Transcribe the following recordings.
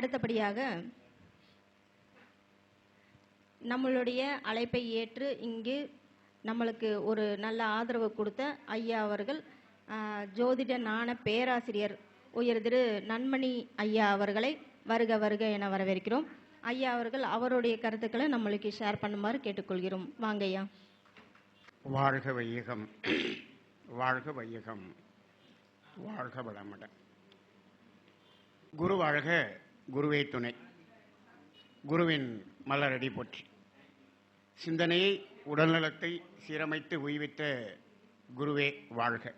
அடுத்தபடியாக நம்மளுடைய அழைப்பை ஏற்று இங்கு நம்மளுக்கு ஒரு நல்ல ஆதரவு கொடுத்த ஐயா அவர்கள் ஜோதிட நாண பேராசிரியர் உயர் திரு நன்மணி ஐயா அவர்களை வருக வருக என வரவேற்கிறோம். ஐயா அவர்கள் அவருடைய கருத்துக்களை நம்மளுக்கு ஷேர் பண்ணுமாறு கேட்டுக்கொள்கிறோம். வாங்க ஐயா. வாழ்க வையகம். வாழ்க வையகம். வாழ்க வளமுடன். குரு வாழ்க. குருவே துணை. குருவின் மலரடி போற்றி. சிந்தனையை உடல்நலத்தை சீரமைத்து உய்வித்த குருவே வாழ்க.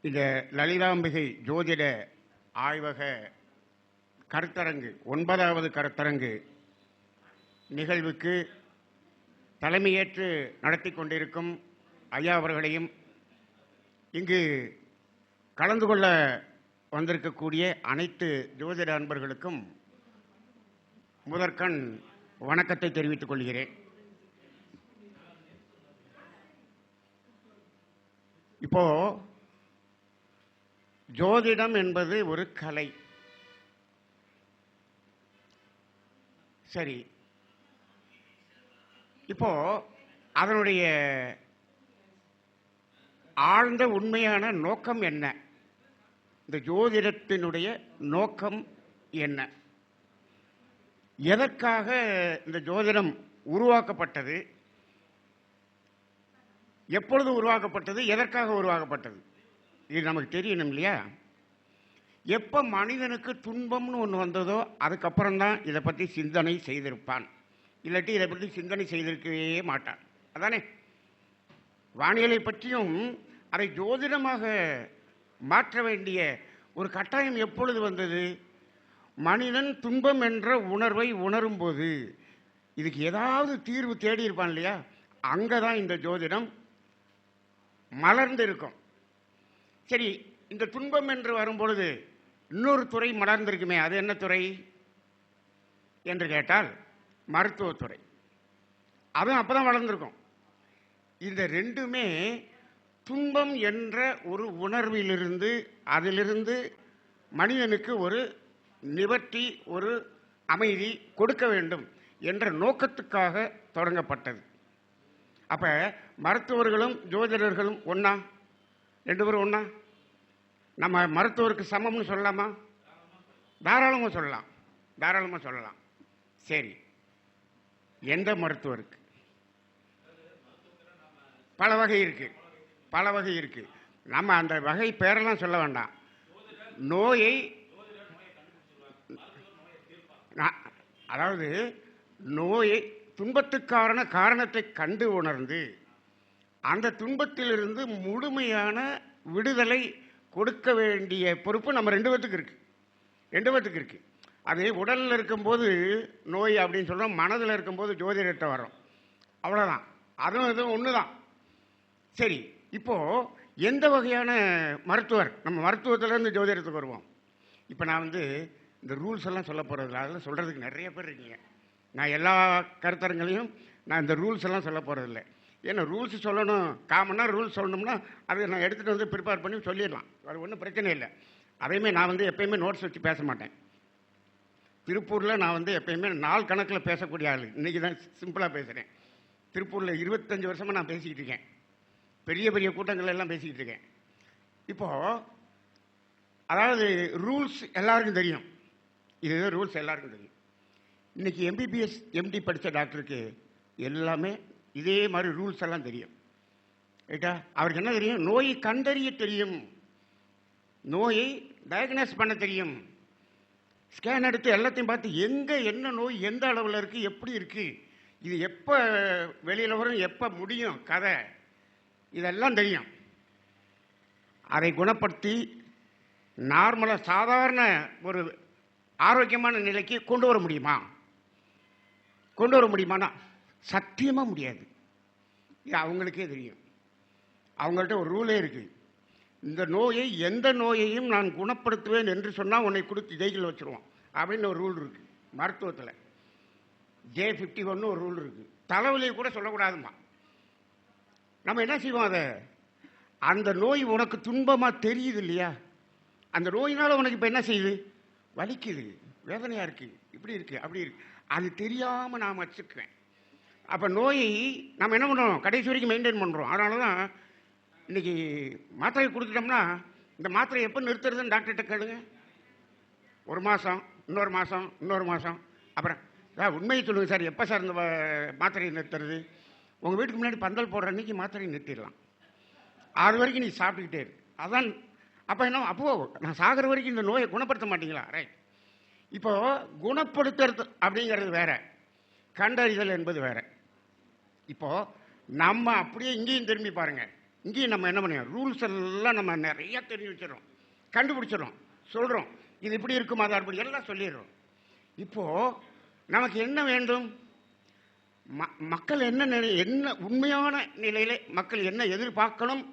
இந்த லலிதாம்பிகை ஜோதிட ஆய்வக கருத்தரங்கு ஒன்பதாவது கருத்தரங்கு நிகழ்வுக்கு தலைமையேற்று நடத்தி கொண்டிருக்கும் ஐயா அவர்களையும் இங்கு கலந்து கொள்ள வந்திருக்கக்கூடிய அனைத்து ஜோதிட அன்பர்களுக்கும் முதற்கண் வணக்கத்தை தெரிவித்துக் கொள்கிறேன். இப்போ ஜோதிடம் என்பது ஒரு கலை. சரி. இப்போ அதனுடைய ஆழ்ந்த உண்மையான நோக்கம் என்ன? இந்த ஜோதிடத்தினுடைய நோக்கம் என்ன? எதற்காக இந்த ஜோதிடம் உருவாக்கப்பட்டது? எப்பொழுது உருவாக்கப்பட்டது? எதற்காக உருவாக்கப்பட்டது? இது நமக்கு தெரியணும் இல்லையா? எப்போ மனிதனுக்கு துன்பம்னு ஒன்று வந்ததோ அதுக்கப்புறம் தான் இதை பற்றி சிந்தனை செய்திருப்பான். இல்லாட்டி இதை பற்றி சிந்தனை செய்திருக்கவே மாட்டான். அதானே? வானியலை பற்றியும் அதை ஜோதிடமாக மாற்ற வேண்டிய ஒரு கட்டாயம் எப்பொழுது வந்தது? மனிதன் துன்பம் என்ற உணர்வை உணரும்போது. இதுக்கு ஏதாவது தீர்வு தேடி இருப்பான் இல்லையா? அங்கே தான் இந்த ஜோதிடம் மலர்ந்து இருக்கும் சரி இந்த துன்பம் என்று வரும்பொழுது இன்னொரு துறை மலர்ந்திருக்குமே அது என்ன துறை? என்று கேட்டால் மருத்துவத்துறை. அதுவும் அப்போ தான் வளர்ந்துருக்கும். இந்த ரெண்டுமே துன்பம் என்ற ஒரு உணர்விலிருந்து அதிலிருந்து மனிதனுக்கு ஒரு நிவர்த்தி ஒரு அமைதி கொடுக்க வேண்டும் என்ற நோக்கத்துக்காக தொடங்கப்பட்டது. அப்போ மருத்துவர்களும் ஜோதிடர்களும் ஒன்றா ரெண்டு பேரும் ஒன்றா நம்ம மருத்துவருக்கு சமம்னு சொல்லலாமா? தாராளமாக சொல்லலாம். தாராளமாக சொல்லலாம். சரி. எந்த மருத்துவருக்கு? பல வகை இருக்குது பல வகை இருக்குது நம்ம அந்த வகை பேரெல்லாம் சொல்ல வேண்டாம். நோயை நான்- அதாவது நோயை துன்பத்துக்கான காரணத்தை கண்டு உணர்ந்து அந்த துன்பத்திலிருந்து முழுமையான விடுதலை கொடுக்க வேண்டிய பொறுப்பு நம்ம ரெண்டு பேத்துக்கு இருக்குது ரெண்டு பேத்துக்கு இருக்குது அது உடலில் இருக்கும்போது நோய் அப்படின்னு சொல்கிறோம் மனதில் இருக்கும்போது ஜோதிடத்தை வரும் அவ்வளோதான் அதுவும் இதுவும் ஒன்று தான் சரி இப்போது எந்த வகையான மருத்துவர் நம்ம மருத்துவத்திலேருந்து ஜோதிடத்துக்கு வருவோம். இப்போ நான் வந்து இந்த ரூல்ஸ் எல்லாம் சொல்ல போகிறதில்ல அதெல்லாம் சொல்கிறதுக்கு நிறைய பேர் இருக்கீங்க. நான் எல்லா கருத்தரங்களையும் நான் இந்த ரூல்ஸ் எல்லாம் சொல்ல போகிறதில்ல ஏன்னா ரூல்ஸ் சொல்லணும் காமனாக ரூல்ஸ் சொல்லணும்னா அதை நான் எடுத்துகிட்டு வந்து ப்ரிப்பேர் பண்ணி சொல்லிடலாம். அது ஒன்றும் பிரச்சனை இல்லை. அதையுமே நான் வந்து எப்பயுமே நோட்ஸ் வச்சு பேச மாட்டேன். திருப்பூரில் நான் வந்து எப்பயுமே நாள் கணக்கில் பேசக்கூடிய ஆள். இன்றைக்கி தான் சிம்பிளாக பேசுகிறேன் திருப்பூரில் இருபத்தஞ்சி வருஷமாக நான் பேசிக்கிட்டு இருக்கேன். பெரிய பெரிய கூட்டங்கள் எல்லாம் பேசிக்கிட்டு இருக்கேன். இப்போது அதாவது ரூல்ஸ் எல்லாருக்கும் தெரியும். இது ரூல்ஸ் எல்லாருக்கும் தெரியும். இன்றைக்கி எம்பிபிஎஸ் எம்டி படித்த டாக்டருக்கு எல்லாமே இதே மாதிரி ரூல்ஸ் எல்லாம் தெரியும். ரைட்டா? அவருக்கு என்ன தெரியும்? நோயை கண்டறிய தெரியும். நோயை டயக்னோஸ் பண்ண தெரியும். ஸ்கேன் எடுத்து எல்லாத்தையும் பார்த்து எங்கே என்ன நோய் எந்த அளவில் இருக்குது எப்படி இருக்குது இது எப்போ வெளியில் வரும் எப்போ முடியும் கதை. இதெல்லாம் தெரியும். அதை குணப்படுத்தி நார்மலாக சாதாரண ஒரு ஆரோக்கியமான நிலைக்கு கொண்டு வர முடியுமா? கொண்டு வர முடியுமானா சத்தியமாக முடியாது. இது அவங்களுக்கே தெரியும். அவங்கள்ட்ட ஒரு ரூலே இருக்குது இந்த நோயை எந்த நோயையும் நான் குணப்படுத்துவேன் என்று சொன்னால் உன்னை கொடுத்து ஜெயிலில் வச்சுருவோம் அப்படின்னு ஒரு ரூல் இருக்குது மருத்துவத்தில். ஜே ஃபிஃப்டி ஒன்று ஒரு ரூல் இருக்குது தலைவலியை கூட சொல்லக்கூடாதுமா நம்ம என்ன செய்வோம் அதை? அந்த நோய் உனக்கு துன்பமாக தெரியுது இல்லையா? அந்த நோயினால் உனக்கு இப்போ என்ன செய்யுது? வலிக்குது வேதனையாக இருக்குது இப்படி இருக்குது அப்படி இருக்கு. அது தெரியாமல் நான் வச்சுக்குவேன். அப்போ நோயை நம்ம என்ன பண்ணுறோம் கடைசி வரைக்கும் மெயின்டைன் பண்ணுறோம் அதனால தான் இன்னைக்கு மாத்திரையை கொடுத்துட்டோம்னா இந்த மாத்திரை எப்போ நிறுத்துறதுன்னு டாக்டர்கிட்ட கேளுங்க. ஒரு மாதம் இன்னொரு மாதம் இன்னொரு மாதம் அப்புறம் உண்மையை சொல்லுங்கள் சார். எப்போ சார் இந்த வ- மாத்திரையை நிறுத்துறது? உங்கள் வீட்டுக்கு முன்னாடி பந்தல் போடுற அன்றைக்கி மாத்திரையை நிறுத்திடலாம். அது வரைக்கும் நீ சாப்பிட்டுக்கிட்டே இரு. அதான் அப்போ என்ன அப்போ நான் சாகிற வரைக்கும் இந்த நோயை குணப்படுத்த மாட்டீங்களா? ரைட் இப்போ குணப்படுத்துறது அப்படிங்கிறது வேற. கண்டறிதல் என்பது வேற. இப்போ நம்ம அப்படியே இங்கேயும் திரும்பி பாருங்க. இங்கேயும் நம்ம என்ன பண்ணுவோம்? ரூல்ஸ் எல்லாம் நம்ம நிறைய தெரிஞ்சு வச்சிடறோம். கண்டுபிடிச்சிடறோம். சொல்கிறோம் இது இப்படி இருக்குமா அது அப்படி எல்லாம் சொல்லிடுறோம். இப்போது நமக்கு என்ன வேண்டும்? ம- மக்கள் என்ன நிலை என்ன உண்மையான நிலையில மக்கள் என்ன எதிர்பார்க்கணும்?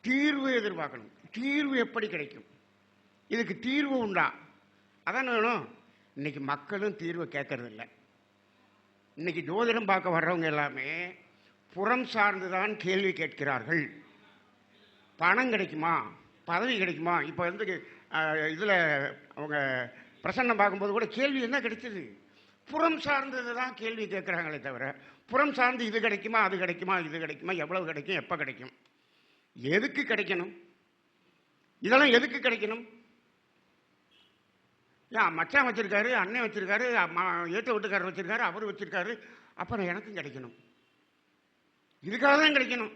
தீர்வு எதிர்பார்க்கணும். தீர்வு எப்படி கிடைக்கும்? இதுக்கு தீர்வு உண்டா? அதான் வேணும். இன்னைக்கு மக்களும் தீர்வு கேட்கறது இல்லை இன்னைக்கு ஜோதிடம் பார்க்க வர்றவங்க எல்லாமே புறம் சார்ந்துதான் கேள்வி கேட்கிறார்கள். பணம் கிடைக்குமா? பதவி கிடைக்குமா? இப்போ வந்து இதில் அவங்க பிரசன்னம் பார்க்கும்போது கூட கேள்வி என்ன கிடைச்சது? புறம் சார்ந்தது தான் கேள்வி கேட்குறாங்களே தவிர புறம் சார்ந்து இது கிடைக்குமா அது கிடைக்குமா இது கிடைக்குமா எவ்வளவு கிடைக்கும் எப்போ கிடைக்கும்? எதுக்கு கிடைக்கணும்? இதெல்லாம் எதுக்கு கிடைக்கணும்? ஏன் மச்சான் வச்சிருக்காரு அண்ணன் வச்சிருக்காரு ஏற்ற வீட்டுக்காரர் வச்சிருக்காரு அவர் வச்சிருக்காரு அப்புறம் எனக்கும் கிடைக்கணும். இதுக்காக தான் கிடைக்கணும்.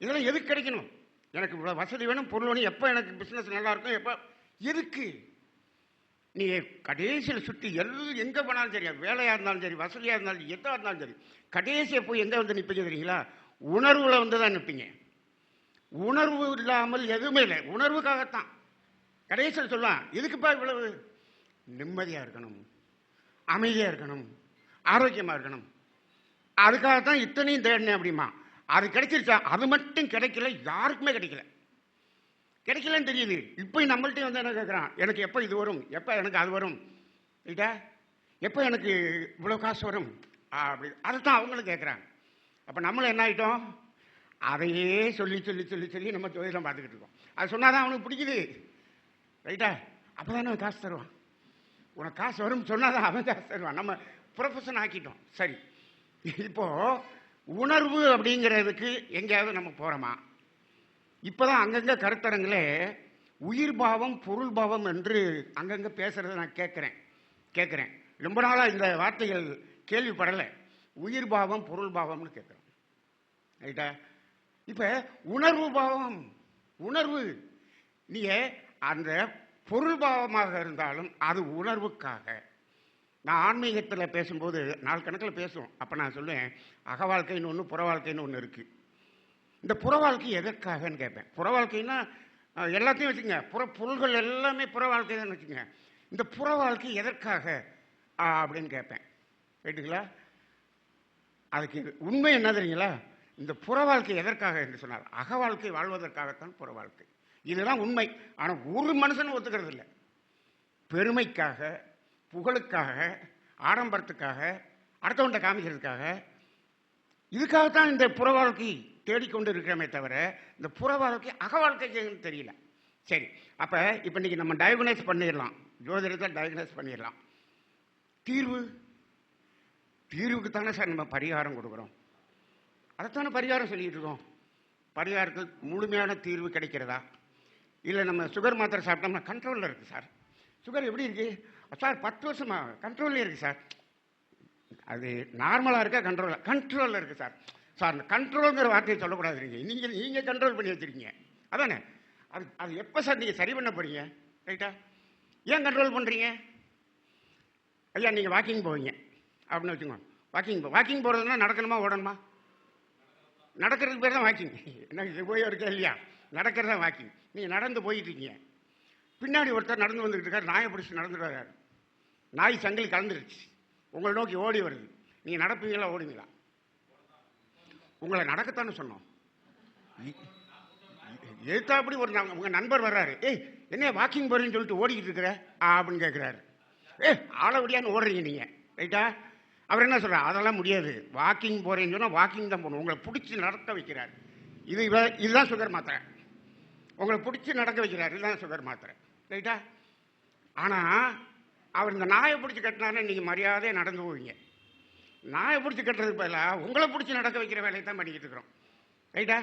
இதெல்லாம் எதுக்கு கிடைக்கணும்? எனக்கு இவ்வளோ வசதி வேணும் பொருள் வேணும் எப்போ எனக்கு பிஸ்னஸ் நல்லா இருக்கும் எப்போ எதுக்கு? நீ கடைசியில் சுற்றி எல்லாம் எங்கே போனாலும் சரி வேலையாக இருந்தாலும் சரி வசதியாக இருந்தாலும் எதாக இருந்தாலும் சரி கடைசியை போய் எங்கே வந்து நிற்பீங்க தெரியுங்களா? உணர்வில் வந்து தான் நிற்பீங்க உணர்வு இல்லாமல் எதுவுமே இல்லை. உணர்வுக்காகத்தான். கடைசியில் சொல்லலாம் எதுக்குப்பா இவ்வளவு? நிம்மதியாக இருக்கணும். அமைதியாக இருக்கணும். ஆரோக்கியமாக இருக்கணும். அதுக்காகத்தான் இத்தனையும் தேடினேன் அப்படிமா அது கிடைச்சிருச்சா? அது மட்டும் கிடைக்கல யாருக்குமே கிடைக்கல. கிடைக்கலன்னு தெரியுது. இப்போ நம்மள்ட்டையும் வந்து என்ன கேட்குறான் எனக்கு எப்போ இது வரும்? எப்போ எனக்கு அது வரும்? ரைட்டா எப்போ எனக்கு இவ்வளோ காசு வரும்? அப்படி அப்படி அதுதான் அவங்களும் கேட்குறாங்க அப்போ நம்மளும் என்ன ஆகிட்டோம் அதையே சொல்லி சொல்லி சொல்லி சொல்லி நம்ம ஜோதிடம் பார்த்துக்கிட்டு இருக்கோம். அது சொன்னாதான் அவனுக்கு பிடிக்குது. ரைட்டா? அப்போ தானே காசு தருவான். உனக்கு காசு வரும் சொன்னாதான் அவன் காசு தருவான். நம்ம ப்ரொஃபஷன் ஆக்கிட்டோம். சரி. இப்போது உணர்வு அப்படிங்கிறதுக்கு எங்கேயாவது நம்ம போகிறோமா இப்போதான் அங்கங்கே கருத்தரங்களே உயிர் பாவம் பொருள் பாவம் என்று அங்கங்கே பேசுகிறத நான் கேட்குறேன். கேட்குறேன். ரொம்ப நாளாக இந்த வார்த்தைகள் கேள்விப்படலை. உயிர் பாவம் பொருள் பாவம்னு கேட்குறேன் ரைட்டா இப்போ உணர்வு பாவம் உணர்வு. நீங்கள் அந்த பொருள் பாவமாக இருந்தாலும் அது உணர்வுக்காக. நான் ஆன்மீகத்தில் பேசும்போது நாலு கணக்கில் பேசுவோம். அப்போ நான் சொல்லுவேன் அக வாழ்க்கைன்னு ஒன்று புற வாழ்க்கைன்னு ஒன்று இருக்குது இந்த புற வாழ்க்கை எதற்காகன்னு கேட்பேன். புற வாழ்க்கைன்னா எல்லாத்தையும் வச்சுங்க புற பொருள்கள் எல்லாமே புற வாழ்க்கை தான் வச்சுங்க இந்த புற வாழ்க்கை எதற்காக? ஆ, அப்படின்னு கேட்பேன். கேட்டுங்களா? அதுக்கு உண்மை என்ன தெரியுங்களா? இந்த புற வாழ்க்கை எதற்காக என்று சொன்னார். அக வாழ்க்கை வாழ்வதற்காகத்தான் புற வாழ்க்கை இதுதான் உண்மை. ஆனால் ஒரு மனுஷனும் ஒத்துக்கிறது இல்லை பெருமைக்காக புகழுக்காக ஆடம்பரத்துக்காக அடுத்தவன்ட்ட காமிக்கிறதுக்காக இதுக்காகத்தான் இந்த புற வாழ்க்கை தேடிக்கொண்டு இருக்கிறோமே தவிர இந்த புற வாழ்க்கை அக வாழ்க்கைக்கு தெரியல. சரி அப்போ இப்போ இன்னைக்கு நம்ம டயக்னைஸ் பண்ணிடலாம். ஜோதிடத்தை டயக்னைஸ் பண்ணிடலாம். தீர்வு? தீர்வுக்கு தானே சார் நம்ம பரிகாரம் கொடுக்குறோம். அதைத்தானே பரிகாரம் சொல்லிட்டு இருக்கோம். பரிகாரத்துக்கு முழுமையான தீர்வு கிடைக்கிறதா? இல்லை நம்ம சுகர் மாத்திரை சாப்பிட்டோம்னா கண்ட்ரோலில் இருக்குது சார். சுகர் எப்படி இருக்குது சார் பத்து வருஷமாக கண்ட்ரோல்லே இருக்குது சார். அது நார்மலாக இருக்கா? கண்ட்ரோலில் கண்ட்ரோலில் இருக்குது சார். சார் அந்த கண்ட்ரோலுங்கிற வார்த்தையை சொல்லக்கூடாது நீங்கள் நீங்கள் நீங்கள் கண்ட்ரோல் பண்ணி வச்சிருக்கீங்க. அதானே? அது அது எப்போ சார் நீங்கள் சரி பண்ண போறீங்க? ரைட்டா ஏன் கண்ட்ரோல் பண்ணுறீங்க ஐயா நீங்கள் வாக்கிங் போவீங்க. அப்படின்னு வச்சுக்கோங்க. வாக்கிங் போ வாக்கிங் போகிறதுனா நடக்கணுமா ஓடணுமா? நடக்கிறதுக்கு பேர் தான் வாக்கிங் என்ன போய் இருக்கா இல்லையா? நடக்கிறது தான் வாக்கிங் நீங்கள் நடந்து போயிட்டு இருக்கீங்க பின்னாடி ஒருத்தர் நடந்து வந்துக்கிட்டு இருக்காரு. நாயை பிடிச்சி நடந்துட்டு வர்றாரு. நாய் சங்கில் கலந்துருச்சு. உங்களை நோக்கி ஓடி வருது. நீங்கள் நடப்பீங்களா ஓடுவீங்களா? உங்களை நடக்கத்தானே சொன்னோம். எதிர்த்தாப்படி ஒரு ந- உங்க நண்பர் வர்றாரு. ஏய் என்ன வாக்கிங் போறீங்கன்னு சொல்லிட்டு ஓடிக்கிட்டு இருக்கிற? ஆ, அப்படின்னு கேட்குறாரு ஏ ஆளவடியான்னு ஓடுறீங்க நீங்கள் ரைட்டா? அவர் என்ன சொல்றாரு? அதெல்லாம் முடியாது. வாக்கிங் போறேன்னு சொன்னால் வாக்கிங் தான் போகணும். உங்களை பிடிச்சி நடக்க வைக்கிறார். இது இவ- இதுதான் சுகர் மாத்திரை. உங்களை பிடிச்சி நடக்க வைக்கிறார். இதுதான் சுகர் மாத்திரை. ரைட்டா? ஆனால் அவர் இந்த நாயை பிடிச்சி கட்டினாருன்னு நீங்கள் மரியாதையாக நடந்து போவீங்க. நாயை பிடிச்சி கட்டுறதுக்கு பதிலாக உங்களை பிடிச்சி நடக்க வைக்கிற வேலையை தான் பண்ணிக்கிட்டு இருக்கிறோம். ரைட்டா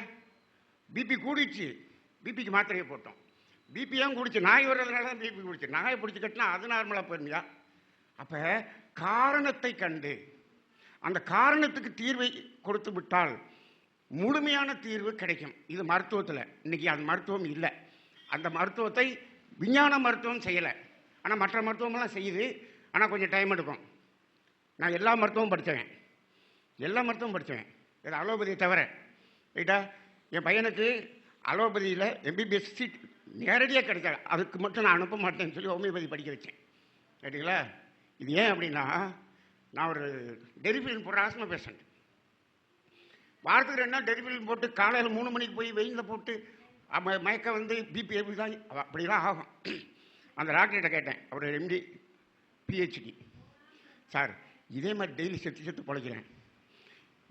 பிபி கூடிச்சு பிபிக்கு மாத்திரையை போட்டோம். பிபியும் குடிச்சு? நாய் வர்றதுனால தான் பிபி குடிச்சு. நாயை பிடிச்சி கட்டினா அது நார்மலாக போயிருந்தியா அப்போ காரணத்தை கண்டு அந்த காரணத்துக்கு தீர்வை கொடுத்து விட்டால் முழுமையான தீர்வு கிடைக்கும். இது மருத்துவத்தில். இன்னைக்கு அந்த மருத்துவம் இல்லை. அந்த மருத்துவத்தை விஞ்ஞான மருத்துவம் செய்யலை. ஆனால் மற்ற மருத்துவமெல்லாம் செய்யுது. ஆனால் கொஞ்சம் டைம் எடுக்கும் நான் எல்லா மருத்துவமும் படித்தவன் எல்லா மருத்துவம் படித்தவன் இது அலோபதியை தவிர ரைட்டா? என் பையனுக்கு அலோபதியில் எம்பிபிஎஸ் சீட் நேரடியாக கிடைக்காது அதுக்கு மட்டும் நான் அனுப்ப மாட்டேன்னு சொல்லி ஹோமியோபதி படிக்க வச்சேன். ரைட்டுங்களா இது ஏன் அப்படின்னா நான் ஒரு டெரிஃபிலின் போடுற ஆஸ்மா பேஷண்ட். வாரத்துக்கு ரெண்டு நாள் டெரிஃபிலின் போட்டு காலையில் மூணு மணிக்கு போய் வெயிலில் போட்டு மயக்கம் வந்து பிபி எப்படி தான் அப்படிலாம் ஆகும். அந்த டாக்டர்கிட்ட கேட்டேன். அவர் எம்டி பிஹெச்டி சார் இதே மாதிரி டெய்லி செத்து செத்து பழைக்கிறேன்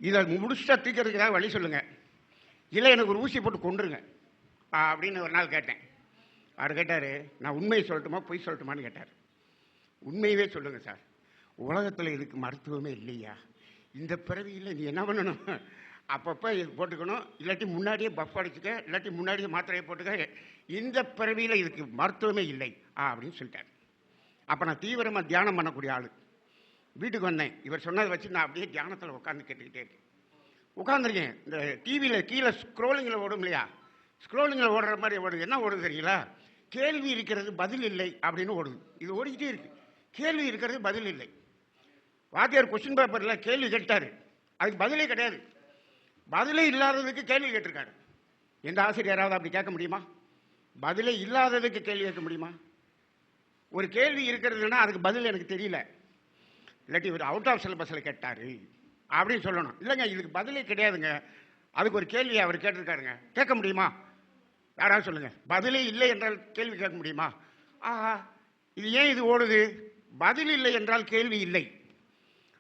இதை முடிச்சா தீக்கிறதுக்காக வழி சொல்லுங்கள் இல்லை எனக்கு ஒரு ஊசி போட்டு கொண்டுருங்க அப்படின்னு ஒரு நாள் கேட்டேன். அவர் கேட்டார் நான் உண்மையை சொல்லட்டுமா பொய் சொல்லட்டுமான்னு கேட்டார். உண்மையவே சொல்லுங்கள் சார். உலகத்தில் இதுக்கு மருத்துவமே இல்லையா? இந்த பிறவியில் நீ என்ன பண்ணணும்? அப்பப்போ இது போட்டுக்கணும். இல்லாட்டி முன்னாடியே பஃப் அடிச்சுக்க இல்லாட்டி முன்னாடியே மாத்திரையை போட்டுக்க. இந்த பிறவியில் இதுக்கு மருத்துவமே இல்லை. ஆ அப்படின்னு சொல்லிட்டார். அப்போ நான் தீவிரமாக தியானம் பண்ணக்கூடிய ஆள். வீட்டுக்கு வந்தேன். இவர் சொன்னதை வச்சு நான் அப்படியே தியானத்தில் உட்காந்து கேட்டுக்கிட்டே இருக்கேன். உட்காந்துருக்கேன் இந்த டிவியில் கீழே ஸ்க்ரோலிங்கில் ஓடும் இல்லையா? ஸ்க்ரோலிங்கில் ஓடுற மாதிரி ஓடுது. என்ன ஓடுது தெரியுங்களா? கேள்வி இருக்கிறது பதில் இல்லை அப்படின்னு ஓடுது. இது ஓடிக்கிட்டே இருக்கு. கேள்வி இருக்கிறது பதில் இல்லை. வாத்தியார் கொஸ்டின் பேப்பரில் கேள்வி கேட்டார். அதுக்கு பதிலே கிடையாது. பதிலே இல்லாததுக்கு கேள்வி கேட்டிருக்காரு. எந்த ஆசிரியராவது அப்படி கேட்க முடியுமா? பதிலே இல்லாததுக்கு கேள்வி கேட்க முடியுமா? ஒரு கேள்வி இருக்கிறதுனா அதுக்கு பதில் எனக்கு தெரியல. இல்லாட்டி இவர் அவுட் ஆஃப் சிலபஸில் கேட்டார். அப்படின்னு சொல்லணும். இல்லைங்க இதுக்கு பதிலே கிடையாதுங்க. அதுக்கு ஒரு கேள்வி அவர் கேட்டிருக்காருங்க. கேட்க முடியுமா? யாராவது சொல்லுங்கள் பதிலே இல்லை என்றால் கேள்வி கேட்க முடியுமா? ஆஹா இது ஏன் இது ஓடுது? பதில் இல்லை என்றால் கேள்வி இல்லை.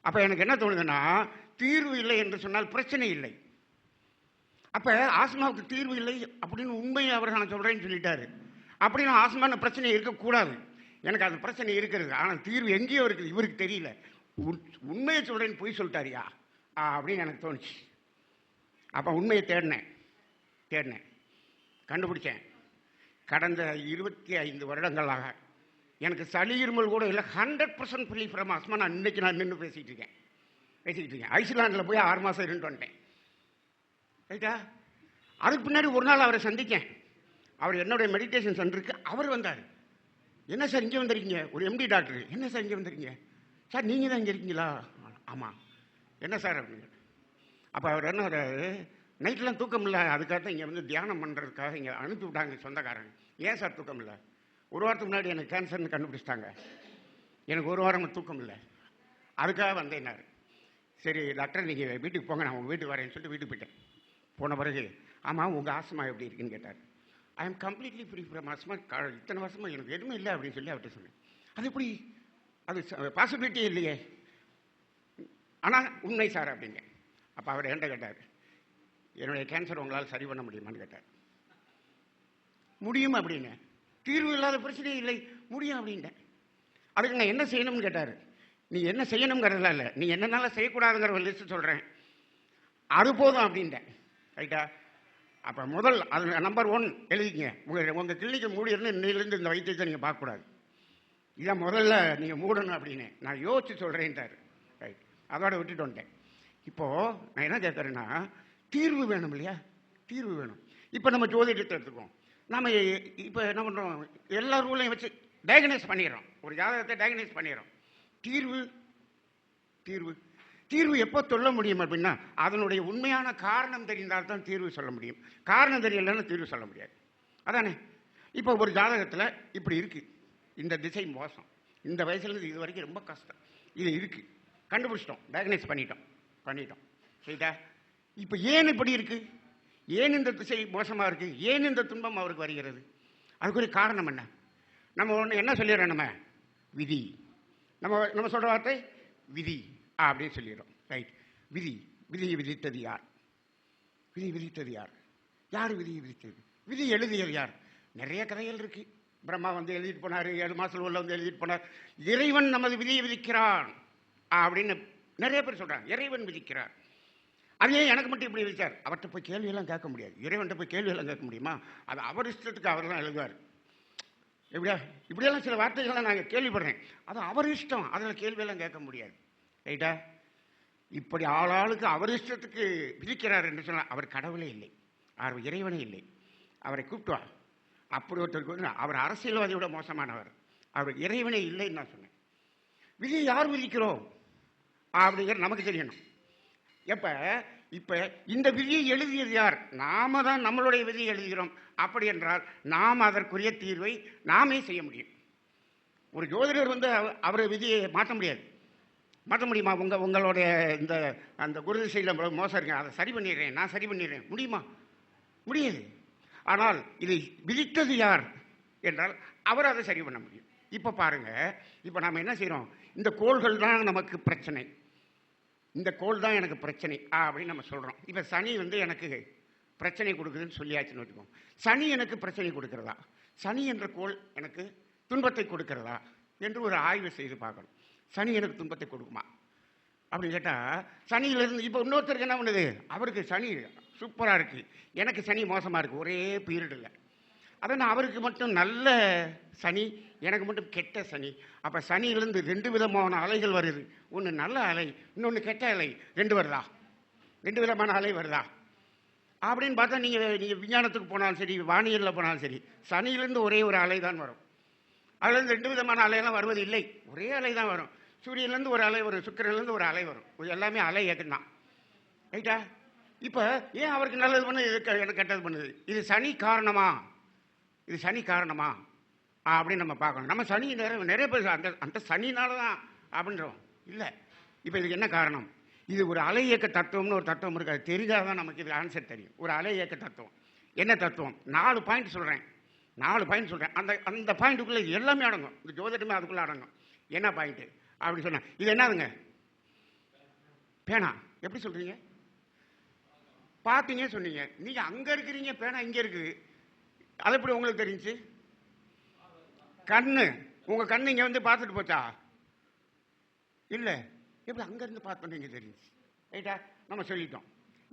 அப்போ எனக்கு என்ன தோணுதுன்னா தீர்வு இல்லை என்று சொன்னால் பிரச்சனை இல்லை. அப்போ ஆஸ்மாவுக்கு தீர்வு இல்லை அப்படின்னு உண்மையை அவர் நான் சொல்கிறேன்னு சொல்லிட்டாரு. அப்படின்னு ஆஸ்மான பிரச்சனை இருக்கக்கூடாது. எனக்கு அது பிரச்சனை இருக்கிறது. ஆனால் தீர்வு எங்கேயோ இருக்குது. இவருக்கு தெரியல. உண்மையை சொல்கிறேன்னு பொய் சொல்லிட்டாரியா? ஆ, அப்படின்னு எனக்கு தோணுச்சு. அப்போ உண்மையை தேடினேன். தேடினேன். கண்டுபிடிச்சேன். கடந்த இருபத்தி ஐந்து வருடங்களாக எனக்கு சளி இருமல் கூட இல்லை. Hundred percent free from asthma நான் இன்னைக்கு நான் நின்று பேசிகிட்டு இருக்கேன். பேசிக்கிட்டு இருக்கேன். ஐஸ்லாண்டில் போய் ஆறு மாதம் இருந்துட்டு வந்துட்டேன். ரைட்டா? அதுக்கு பின்னாடி ஒரு நாள் அவரை சந்திக்கேன் அவர் என்னுடைய மெடிடேஷன் சென்டருக்கு அவர் வந்தார். என்ன சார் இங்கே வந்திருக்கீங்க? ஒரு எம்டி டாக்டர் என்ன சார் இங்கே வந்திருக்கீங்க? சார் நீங்கள் தான் இங்கே இருக்கீங்களா? ஆமாம் என்ன சார் அப்படின்னு அப்போ அவர் என்ன நைட்லாம் தூக்கம் இல்லை அதுக்காக தான் இங்கே வந்து தியானம் பண்ணுறதுக்காக இங்கே அனுப்பி விட்டாங்க சொந்தக்காரங்க. ஏன் சார் தூக்கம் இல்லை? ஒரு வாரத்துக்கு முன்னாடி எனக்கு கேன்சர்னு கண்டுபிடிச்சிட்டாங்க. எனக்கு ஒரு வாரம் தூக்கம் இல்லை. அதுக்காக வந்தேன்னாரு. சரி டாக்டர் நீங்கள் வீட்டுக்கு போங்க நான் உங்கள் வீட்டுக்கு வரேன்னு சொல்லிட்டு வீட்டுக்கு போயிட்டேன். போன பிறகு ஆமாம் உங்கள் ஆஸ்மா எப்படி இருக்குன்னு கேட்டார். I am completely free from asthma இத்தனை வருஷமாக எனக்கு எதுவுமே இல்லை அப்படின்னு சொல்லி அவர்கிட்ட சொன்னேன். அது எப்படி? அது பாசிபிலிட்டி இல்லையே. ஆனால் உண்மை சார் அப்படிங்க. அப்போ அவர் என்கிட்ட கேட்டார் என்னுடைய கேன்சர் உங்களால் சரி பண்ண முடியுமான்னு கேட்டார். முடியும் அப்படின்னு. தீர்வு இல்லாத பிரச்சனை இல்லை. முடியும் அப்படின்ட்டேன். அதுக்கு நான் என்ன செய்யணும்னு கேட்டார். நீ என்ன செய்யணுங்கிறதுலாம் இல்லை. நீ என்னென்னால செய்யக்கூடாதுங்கிற ஒரு லிஸ்ட் சொல்கிறேன் அது போதும் அப்படின்ட்டேன். ரைட்டா அப்போ முதல் அது நம்பர் ஒன் எழுதிக்கங்க. உங்கள் உங்கள் கிளினிக்கை மூடிருந்து இன்னிலிருந்து இந்த வைத்தியத்தை நீங்கள் பார்க்கக்கூடாது. இதை முதல்ல நீங்கள் மூடணும் அப்படின்னு. நான் யோசிச்சு சொல்கிறேன்ட்டார் ரைட் அதோட விட்டுட்டு வந்துட்டேன். இப்போது நான் என்ன கேட்குறேன்னா தீர்வு வேணும் இல்லையா? தீர்வு வேணும். இப்போ நம்ம ஜோதிடத்தை எடுத்துக்கோம் நம்ம இப்போ என்ன பண்ணுறோம் எல்லா ரூலையும் வச்சு டயக்னைஸ் பண்ணிடுறோம். ஒரு ஜாதகத்தை டயக்னைஸ் பண்ணிடுறோம். தீர்வு தீர்வு. தீர்வு எப்போ சொல்ல முடியும் அப்படின்னா அதனுடைய உண்மையான காரணம் தெரிந்தால் தான் தீர்வு சொல்ல முடியும். காரணம் தெரியலன்னா தீர்வு சொல்ல முடியாது. அதானே? இப்போ ஒரு ஜாதகத்தில் இப்படி இருக்குது இந்த திசை மோசம். இந்த வயசுலேருந்து இது வரைக்கும் ரொம்ப கஷ்டம். இது இருக்குது கண்டுபிடிச்சிட்டோம். டயக்னைஸ் பண்ணிட்டோம். பண்ணிட்டோம். சரிதா இப்போ ஏன் இப்படி இருக்குது ஏன் இந்த திசை மோசமாக இருக்குது ஏன் இந்த துன்பம் அவருக்கு வருகிறது? அதுக்குரிய காரணம் என்ன? நம்ம ஒன்று என்ன சொல்லிடுறோம் நம்ம? விதி. நம்ம நம்ம சொல்கிற வார்த்தை விதி. ஆ அப்படின்னு சொல்லிடுறோம். ரைட் விதி. விதியை விதித்தது யார்? விதி விதித்தது யார்? யார் விதியை விதித்தது? விதி எழுதியது யார்? நிறைய கதைகள் இருக்குது பிரம்மா வந்து எழுதிட்டு போனார் ஏழு மாதத்தில் உள்ள வந்து எழுதிட்டு போனார். இறைவன் நமது விதியை விதிக்கிறான் அப்படின்னு நிறைய பேர் சொல்கிறாங்க இறைவன் விதிக்கிறார். அது ஏன் எனக்கு மட்டும் இப்படி விதிச்சார். அவர்கிட்ட போய் கேள்வியெல்லாம் கேட்க முடியாது. இறைவன்கிட்ட போய் கேள்வியெல்லாம் கேட்க முடியுமா? அது அவர் இஷ்டத்துக்கு அவர் தான் எழுதுவார். எப்படியா? இப்படியெல்லாம் சில வார்த்தைகள்லாம் நாங்கள் கேள்விப்படுறேன். அது அவர் இஷ்டம். அதில் கேள்வியெல்லாம் கேட்க முடியாது. ரைட்டா? இப்படி ஆளாளுக்கு அவர் இஷ்டத்துக்கு விதிக்கிறார் என்று சொன்னால் அவர் கடவுளே இல்லை. அவர் இறைவனே இல்லை. அவரை கூப்பிட்டு வா. அப்படி ஒருத்தருக்கு வந்து அவர் அரசியல்வாதியோட மோசமானவர். அவர் இறைவனே இல்லைன்னு நான் சொன்னேன். விதியை யார் விதிக்கிறோம்? அப்படிங்கிறது நமக்கு தெரியணும். எப்போ? இப்போ இந்த விதியை எழுதியது யார்? நாம தான் நம்மளுடைய விதியை எழுதுகிறோம். அப்படி என்றால் நாம் அதற்குரிய தீர்வை நாமே செய்ய முடியும். ஒரு ஜோதிடர் வந்து அவ- அவர் விதியை மாற்ற முடியாது. மாற்ற முடியுமா? உங்கள் உங்களுடைய இந்த அந்த குரு திசையில் மோசம் இருக்கு அதை சரி பண்ணிடுறேன். நான் சரி பண்ணிடுறேன். முடியுமா? முடியாது. ஆனால் இதை விதித்தது யார் என்றால் அவர் அதை சரி பண்ண முடியும். இப்போ பாருங்க இப்போ நாம் என்ன செய்கிறோம் இந்த கோள்கள் தான் நமக்கு பிரச்சனை. இந்த கோள் தான் எனக்கு பிரச்சனை ஆ அப்படின்னு நம்ம சொல்கிறோம் இப்போ சனி வந்து எனக்கு பிரச்சனை கொடுக்குதுன்னு சொல்லியாச்சுன்னு வச்சுக்கோம் சனி எனக்கு பிரச்சனை கொடுக்கிறதா? சனி என்ற கோள் எனக்கு துன்பத்தை கொடுக்கிறதா? என்று ஒரு ஆய்வு செய்து பார்க்கணும். சனி எனக்கு துன்பத்தை கொடுக்குமா? அப்படின்னு கேட்டால் சனியிலிருந்து இப்போ இன்னொருத்தருக்கு என்ன பண்ணுது? அவருக்கு சனி சூப்பராக இருக்குது எனக்கு சனி மோசமாக இருக்குது ஒரே பீரியடில் அதான் அவருக்கு மட்டும் நல்ல சனி எனக்கு மட்டும் கெட்ட சனி. அப்போ சனியிலேருந்து ரெண்டு விதமான அலைகள் வருது. ஒன்று நல்ல அலை இன்னொன்று கெட்ட அலை. ரெண்டு வருதா? ரெண்டு விதமான அலை வருதா? அப்படின்னு பார்த்தா நீங்கள் நீங்கள் விஞ்ஞானத்துக்கு போனாலும் சரி வானியலில் போனாலும் சரி சனியிலேருந்து ஒரே ஒரு அலை தான் வரும். அதுலேருந்து ரெண்டு விதமான அலையெல்லாம் வருவது இல்லை. ஒரே அலை தான் வரும். சூரியன்லேருந்து ஒரு அலை வரும் சுக்கரன்லேருந்து ஒரு அலை வரும். எல்லாமே அலை இயக்கம் தான் ரைட்டா இப்போ ஏன் அவருக்கு நல்லது பண்ணுது இது க- எனக்கு கெட்டது பண்ணுது? இது சனி காரணமா? இது சனி காரணமா? அப்படின்னு நம்ம பார்க்கணும். நம்ம சனி நிறைய நிறைய பேர் அந்த அந்த சனினால தான் அப்படின்றோம். இல்லை. இப்போ இதுக்கு என்ன காரணம்? இது ஒரு அலை இயக்க தத்துவம்னு ஒரு தத்துவம் இருக்குது அது தெரிஞ்சால் தான் நமக்கு இது ஆன்சர் தெரியும். ஒரு அலை இயக்க தத்துவம். என்ன தத்துவம்? நாலு பாயிண்ட் சொல்கிறேன் நாலு பாயிண்ட் சொல்கிறேன் அந்த அந்த பாயிண்ட்டுக்குள்ளே இது எல்லாமே அடங்கும். இந்த ஜோதிடமே அதுக்குள்ளே அடங்கும். என்ன பாயிண்ட்டு அப்படின்னு சொன்னேன் இது என்னதுங்க? பேனா. எப்படி சொல்கிறீங்க பார்த்தீங்க சொன்னீங்க. நீங்கள் அங்கே இருக்கிறீங்க பேனா இங்கே இருக்குது அது எப்படி உங்களுக்கு தெரிஞ்சுச்சு? கண்ணு. உங்கள் கண்ணு இங்கே வந்து பார்த்துட்டு போச்சா? இல்லை. எப்படி அங்கேருந்து பார்த்து நீங்க தெரிஞ்சு ரைட்டா நம்ம சொல்லிட்டோம்.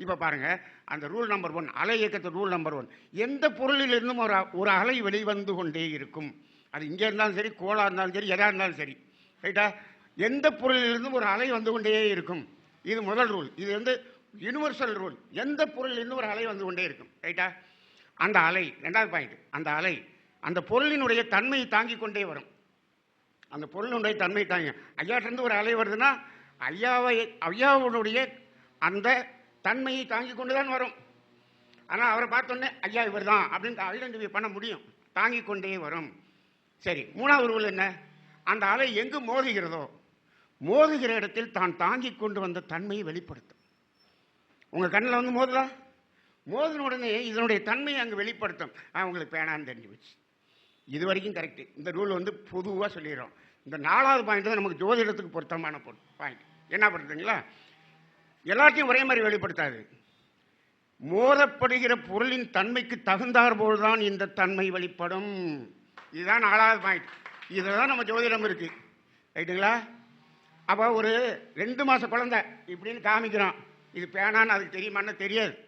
இப்போ பாருங்கள் அந்த ரூல் நம்பர் ஒன் அலை இயக்கத்து ரூல் நம்பர் ஒன் எந்த பொருளில் இருந்தும் ஒரு ஒரு அலை வெளிவந்து கொண்டே இருக்கும். அது இங்கே இருந்தாலும் சரி கோலாக இருந்தாலும் சரி எதாக இருந்தாலும் சரி. ரைட்டா எந்த பொருளிலிருந்தும் ஒரு அலை வந்து கொண்டே இருக்கும். இது முதல் ரூல் இது வந்து யுனிவர்சல் ரூல் எந்த பொருள் இருந்தும் ஒரு அலை வந்து கொண்டே இருக்கும்? ரைட்டா அந்த அலை ரெண்டாவது பாயிண்ட் அந்த அலை அந்த பொருளினுடைய தன்மையை தாங்கி கொண்டே வரும். அந்த பொருளினுடைய தன்மை தாங்கி ஐயாட்டிருந்து ஒரு அலை வருதுன்னா ஐயாவை ஐயாவுடைய அந்த தன்மையை தாங்கிக் கொண்டு தான் வரும். ஆனால் அவரை பார்த்தோன்னே ஐயா இவர் தான் அப்படின்னு ஐடென்டிஃபை பண்ண முடியும். தாங்கி கொண்டே வரும். சரி மூணாவது ரூல் என்ன? அந்த அலை எங்கு மோதுகிறதோ மோதுகிற இடத்தில் தான் தாங்கிக் கொண்டு வந்த தன்மையை வெளிப்படுத்தும். உங்கள் கண்ணில் வந்து மோதலாம் மோதின உடனே இதனுடைய தன்மையை அங்கே வெளிப்படுத்தும். அவங்களுக்கு பேனான்னு தெரிஞ்சு போச்சு. இது வரைக்கும் கரெக்டு இந்த ரூல் வந்து பொதுவாக சொல்லிடுறோம். இந்த நாலாவது பாயிண்ட் தான் நமக்கு ஜோதிடத்துக்கு பொருத்தமான பாயிண்ட் என்ன பண்ணுறீங்களா எல்லாத்தையும் ஒரே மாதிரி வெளிப்படுத்தாது. மோதப்படுகிற பொருளின் தன்மைக்கு தகுந்தார் போல்தான் இந்த தன்மை வெளிப்படும். இதுதான் நாலாவது பாயிண்ட் இதில் தான் நம்ம ஜோதிடம் இருக்குது ரைட்டுங்களா அப்போ ஒரு ரெண்டு மாத குழந்தை இப்படின்னு காமிக்கிறோம் இது பேனான்னு அதுக்கு தெரியுமான்னு தெரியாது.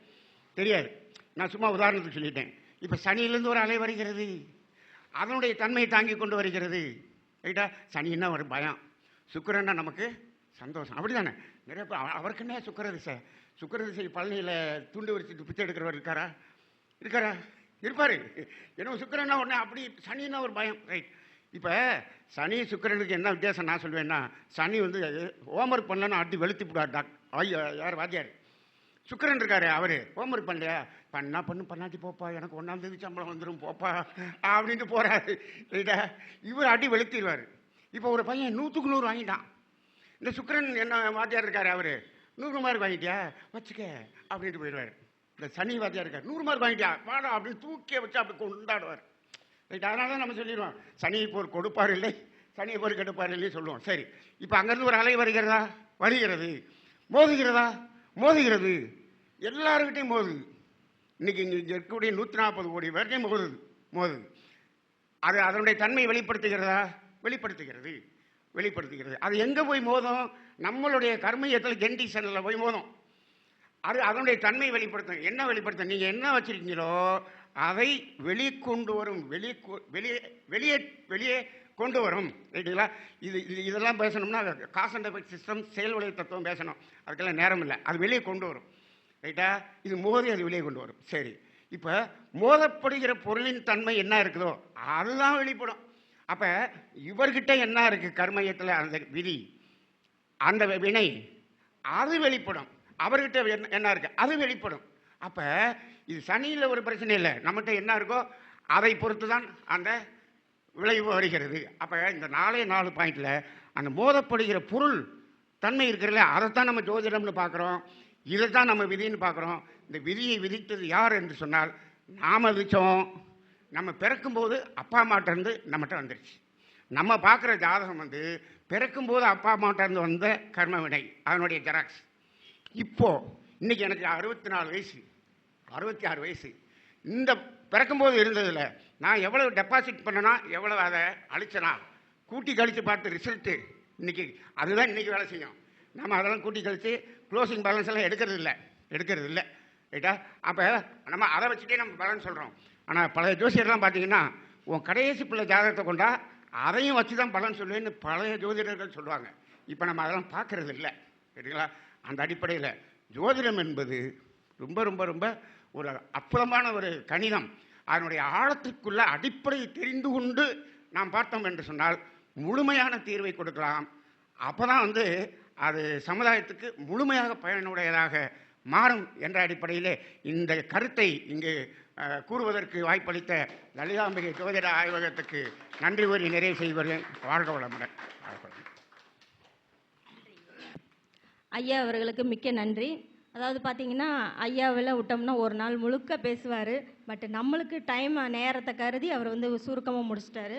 தெரியாது. நான் சும்மா உதாரணத்துக்கு சொல்லிட்டேன். இப்போ சனியிலேருந்து ஒரு அலை வருகிறது. அதனுடைய தன்மையை தாங்கி கொண்டு வருகிறது. ரைட்டா? சனின்னா ஒரு பயம். சுக்கரன்னா நமக்கு சந்தோஷம். அப்படி தானே நிறைய பேர் அவ- அவருக்கு என்ன சுக்கர திசை? சுக்கர திசை பழனியில் துண்டு வச்சுட்டு பிச்சை எடுக்கிறவர் இருக்காரா? இருக்காரா? இருப்பார். ஏன்னா சுக்கிரன்னா உடனே அப்படி சனின்னா ஒரு பயம். ரைட். இப்போ சனி சுக்கிரனுக்கு என்ன வித்தியாசம் நான் சொல்வேன்னா சனி வந்து ஹோம்ஒர்க் பண்ணலன்னு அடி வெளுத்து விடுவார் டாக்டர் ஐயோ யார் வாத்தியார்? சுக்கரன் இருக்காரு அவர். ஹோம்ஒர்க் பண்ணலையா? பண்ணா பண்ணு பண்ணாட்டி போப்பா. எனக்கு ஒன்றாம் தேதி சம்பளம் வந்துடும் போப்பா. அப்படின்ட்டு போகிறாரு ரைட்டா இவர் அடி வெளுத்திடுவார் இப்போ ஒரு பையன் நூற்றுக்கு நூறு வாங்கிட்டான். இந்த சுக்கரன் என்ன வாத்தியார் இருக்காரு அவர்? நூறு மார்க் வாங்கிட்டியா? வச்சுக்க அப்படின்ட்டு போயிடுவார். இந்த சனி வாத்தியார் இருக்கார் நூறு மார்க் வாங்கிட்டியா? வாடா அப்படின்னு தூக்கி வச்சு அப்படி கொண்டாடுவார். ரைட் அதனால தான் நம்ம சொல்லிடுவோம். சனியை போர் கொடுப்பார் இல்லை சனியை போர் கெடுப்பார் இல்லைன்னு சொல்லுவோம். சரி இப்போ அங்கேருந்து ஒரு அலை வருகிறதா? வருகிறது. மோதுகிறதா? மோதுகிறது. எல்லாருக்கிட்டையும் மோதுது இன்னைக்கு இங்கே இருக்கக்கூடிய நூற்றி நாற்பது கோடி பேர்கிட்டையும் மோதுது. மோதுது. அது அதனுடைய தன்மை வெளிப்படுத்துகிறதா? வெளிப்படுத்துகிறது. வெளிப்படுத்துகிறது. அது எங்கே போய் மோதும்? நம்மளுடைய கர்மயத்தில் கெண்டிஷனில் போய் மோதும். அது அதனுடைய தன்மை வெளிப்படுத்தும். என்ன வெளிப்படுத்தும்? நீங்கள் என்ன வச்சுருக்கீங்களோ அதை வெளிக்கொண்டு வரும். வெளி வெளியே வெளியே வெளியே கொண்டு வரும் ரைட்டுங்களா இது இது இதெல்லாம் பேசணும்னா காஸ் அண்ட் எஃபெக்ட் சிஸ்டம் செயல்வழி தத்துவம் பேசணும். அதுக்கெல்லாம் நேரம் இல்லை. அது வெளியே கொண்டு வரும். ரைட்டா? இது மோதி அது வெளியே கொண்டு வரும். சரி. இப்போ மோதப்படுகிற பொருளின் தன்மை என்ன இருக்குதோ அதுதான் வெளிப்படும். அப்போ இவர்கிட்ட என்ன இருக்குது கர்மயத்தில் அந்த விதி. அந்த வினை அது வெளிப்படும். அவர்கிட்ட என்ன- என்ன அது வெளிப்படும். அப்போ இது சனியில் ஒரு பிரச்சனை இல்லை. நம்மகிட்ட என்ன இருக்கோ அதை பொறுத்து தான் அந்த விளைவு வருகிறது. அப்போ இந்த நாலே நாலு பாயிண்டில் அந்த மோதப்படுகிற பொருள் தன்மை இருக்கிறதுல அதைத்தான் நம்ம ஜோதிடம்னு பார்க்குறோம். இதைத்தான் நம்ம விதின்னு பார்க்குறோம். இந்த விதியை விதித்தது யார் என்று சொன்னால் நாம் விதித்தோம் நம்ம பிறக்கும்போது அப்பா அம்மாட்டிருந்து நம்மகிட்ட வந்துருச்சு. நம்ம பார்க்குற ஜாதகம் வந்து பிறக்கும்போது அப்பா அம்மாட்ட இருந்து வந்த கர்மவினை அதனுடைய ஜெராக்ஸ் இப்போது இன்றைக்கி எனக்கு அறுபத்தி நாலு வயசு. அறுபத்தி ஆறு வயசு. இந்த பிறக்கும்போது இருந்ததில்ல நான் எவ்வளோ டெபாசிட் பண்ணனா எவ்வளவு அதை அழிச்சனா? கூட்டி கழித்து பார்த்து ரிசல்ட்டு இன்றைக்கி அதுதான் இன்னைக்கு வேலை செய்யும். நம்ம அதெல்லாம் கூட்டி கழித்து க்ளோசிங் பேலன்ஸ் எல்லாம் எடுக்கிறது இல்லை எடுக்கிறது இல்லை ரைட்டா? அப்போ நம்ம அதை வச்சுட்டே நம்ம பலன் சொல்கிறோம் ஆனால் பழைய ஜோசியர்லாம் பார்த்தீங்கன்னா உன் கடைசி பிள்ளை ஜாதகத்தை கொண்டா அதையும் வச்சு தான் பலன் சொல்லுவேன்னு பழைய ஜோதிடர்கள் சொல்லுவாங்க. இப்போ நம்ம அதெல்லாம் பார்க்கறது இல்லை சரிங்களா? அந்த அடிப்படையில் ஜோதிடம் என்பது ரொம்ப ரொம்ப ரொம்ப ஒரு அற்புதமான ஒரு கணிதம். அதனுடைய ஆழத்திற்குள்ள அடிப்படையை தெரிந்து கொண்டு நாம் பார்த்தோம் என்று சொன்னால் முழுமையான தீர்வை கொடுக்கலாம். அப்போ தான் வந்து அது சமுதாயத்துக்கு முழுமையாக பயனுடையதாக மாறும் என்ற அடிப்படையிலே இந்த கருத்தை இங்கு கூறுவதற்கு வாய்ப்பளித்த லலிதாம்பிகை ஜோதிட ஆய்வகத்துக்கு நன்றி கூறி நிறைவு செய்வேன் வாழ்க வளமுடன். வாழ்க வளமுடன். ஐயா அவர்களுக்கு மிக்க நன்றி. அதாவது பார்த்தீங்கன்னா ஐயாவில் விட்டோம்னா ஒரு நாள் முழுக்க பேசுவார். பட் நம்மளுக்கு டைம் நேரத்தை கருதி அவர் வந்து சுருக்கமாக முடிச்சிட்டாரு.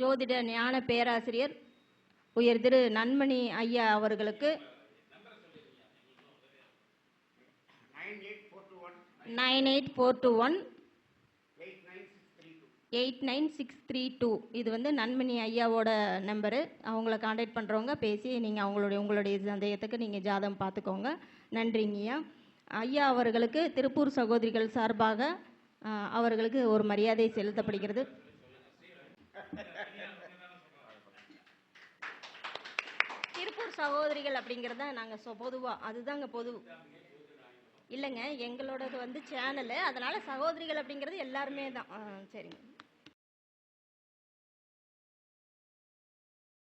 ஜோதிட ஞான பேராசிரியர் உயர் திரு நன்மணி ஐயா அவர்களுக்கு nine eight four two one. Eight nine six three two. இது வந்து நன்மணி ஐயாவோட நம்பரு. அவங்கள காண்டாக்ட் பண்ணுறவங்க பேசி நீங்கள் அவங்களுடைய உங்களுடைய சந்தேகத்துக்கு நீங்கள் ஜாதகம் பார்த்துக்கோங்க. நன்றிங்கய்யா ஐயா. அவர்களுக்கு திருப்பூர் சகோதரிகள் சார்பாக அவர்களுக்கு ஒரு மரியாதை செலுத்தப்படுகிறது. திருப்பூர் சகோதரிகள் அப்படிங்கிறது தான் நாங்கள் பொதுவாக அதுதாங்க பொது இல்லைங்க எங்களோடது வந்து சேனலு அதனால் சகோதரிகள் அப்படிங்கிறது எல்லாருமே தான் சரிங்க.